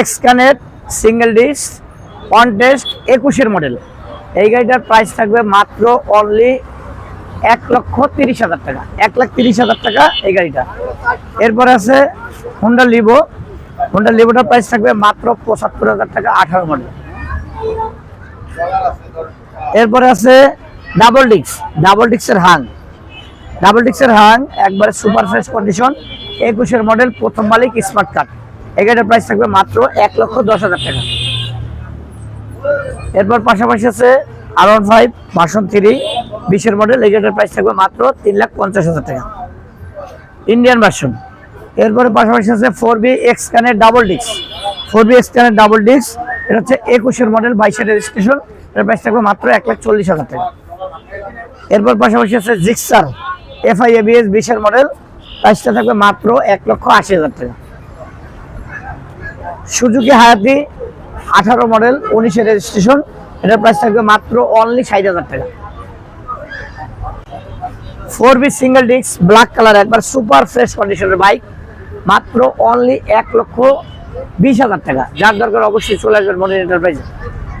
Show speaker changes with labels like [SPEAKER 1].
[SPEAKER 1] X connect single disc on test একুশের model এই গাড়িটার প্রাইস থাকবে মাত্র অনলি এক লক্ষ তিরিশ হাজার টাকা। এক লাখ তিরিশ হাজার টাকা এই গাড়িটা। এরপর আছে হুন্ডা লিভো হুন্ডা লিভোটার প্রাইস থাকবে মাত্র পঁচাত্তর হাজার টাকা, আঠারো মডেল এরপরে আছে ডাবল ডিক্স ডাবল ডিক্সের হাং ডাবল ডিক্সের হাং একবারে সুপার ফ্রেশ কন্ডিশন একুশের মডেল প্রথম মালিক স্মার্ট কার্ড এই গাড়িটার প্রাইস থাকবে মাত্র এক লক্ষ দশ হাজার টাকা। এরপর পাশাপাশি আছে R one five version three বিশের মডেল এই গাড়িটার প্রাইস থাকবে মাত্র তিন লাখ পঞ্চাশ হাজার টাকা। ইন্ডিয়ান ভার্সন এরপরে পাশাপাশি আছে ফোর বি এক্স কানের ডাবল ডিক্স ফোর বি এক্স কানের ডাবল ডিক্স এটা হচ্ছে একুশের মডেল বাইশের রেজিস্ট্রেশন এটার প্রাইস থাকবে মাত্র এক লাখ চল্লিশ হাজার টাকা। এরপর পাশাপাশি আছে জিক্সার এফআই এবিএস বিশের মডেল প্রাইসটা থাকবে মাত্র এক লক্ষ আশি হাজার টাকা। সুজুকি হায়াতি, আঠারো মডেল, উনিশে রেজিস্ট্রেশন। এটার প্রাইস থাকবে মাত্র অনলি ষাট হাজার টাকা। Four B single disc black colour একবার সুপার ফ্রেশ কন্ডিশনের বাইক মাত্র অনলি এক লক্ষ বিশ হাজার টাকা। যার দরকার অবশ্যই চলে আসবেন মডেল এন্টারপ্রাইজে